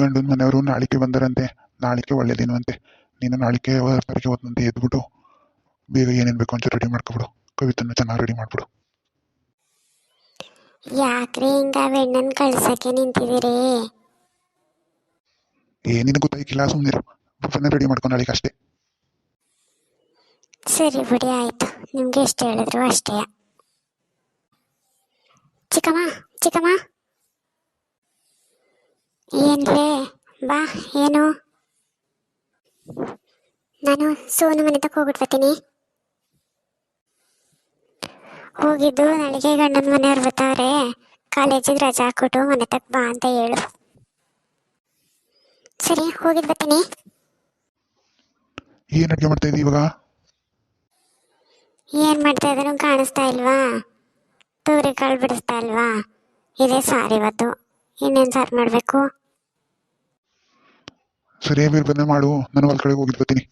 ಗಂಡನ ಮನೆಯವರು ನಾಳಿಕೆ ಬಂದರಂತೆ. ನಾಳಿಕೆ ಒಳ್ಳೆ ದಿನವಂತೆ ನೀನು ನಾಳಿಕೆ ಹೊರಗೆ ಹೋದಂತೆ ಎದ್ಬಿಟ್ಟು ಬೇಗ ಏನೇನು ಬೇಕು ಅಂತ ರೆಡಿ ಮಾಡ್ಕೊಬಿಡು. ಕವಿತನ ಚೆನ್ನಾಗಿ ರೆಡಿ ಮಾಡ್ಬಿಡು. ಯಾಕ್ರಿ ಹಿಂಗ ಬೆಣ್ಣನ್ ಕಳ್ಸಕ್ಕೆ ನಿಂತಿದ್ದೀರಿ? ಏ ನಿನಗೆ ಗೊತ್ತಾಯ್ಕಿಲ್ಲ ಸುಮ್ಮನಿರು ಬುಟ್ಟನ್ನ ರೆಡಿ ಮಾಡ್ಕೊಂಡು ನಾಳಿಕೆ ಅಷ್ಟೇ. ಸರಿ ಬಿಡಿ ಆಯ್ತು. ನಿಮ್ಗೆ ಎಷ್ಟು ಹೇಳಿದ್ರು ಅಷ್ಟೇ. ಚಿಕ್ಕಮ್ಮ ಚಿಕ್ಕಮ್ಮ. ಏನ್ಲೇ ಬಾ ಏನು? ನಾನು ಸೋನು ಮನೆ ತಕ್ಕ ಹೋಗ್ಬಿಟ್ಟು ಬರ್ತೀನಿ. ಹೋಗಿದ್ದು ನನಗೆ ಗಂಡನ ಮನೆಯವ್ರು ಬರ್ತಾವ್ರೆ. ಕಾಲೇಜಿಗೆ ರಜಾ ಹಾಕ್ಬಿಟ್ಟು ಮನೆ ತಕ್ಕ ಬಾ ಅಂತ ಹೇಳು. ಸರಿ ಹೋಗಿದ್ ಬರ್ತೀನಿ. ಏನು ಅಡುಗೆ ಮಾಡ್ತಾ ಇದ್ದೀವಿ ಇವಾಗ? ಏನ್ ಮಾಡ್ತಾ ಇದ್ರು ಕಾಣಿಸ್ತಾ ಇಲ್ವಾ? ತೂರಿ ಕಾಳು ಬಿಡಿಸ್ತಾ ಇಲ್ವಾ? ಇದೇ ಸಾರಿ ಇವತ್ತು. ಇನ್ನೇನು ಸಾರು ಮಾಡಬೇಕು? ಸರಿ ಬೀರ್ ಬಂದೆ ಮಾಡು. ನಾನು ಹೊಲ ಕಡೆ ಹೋಗಿದ್ ಬರ್ತೀನಿ.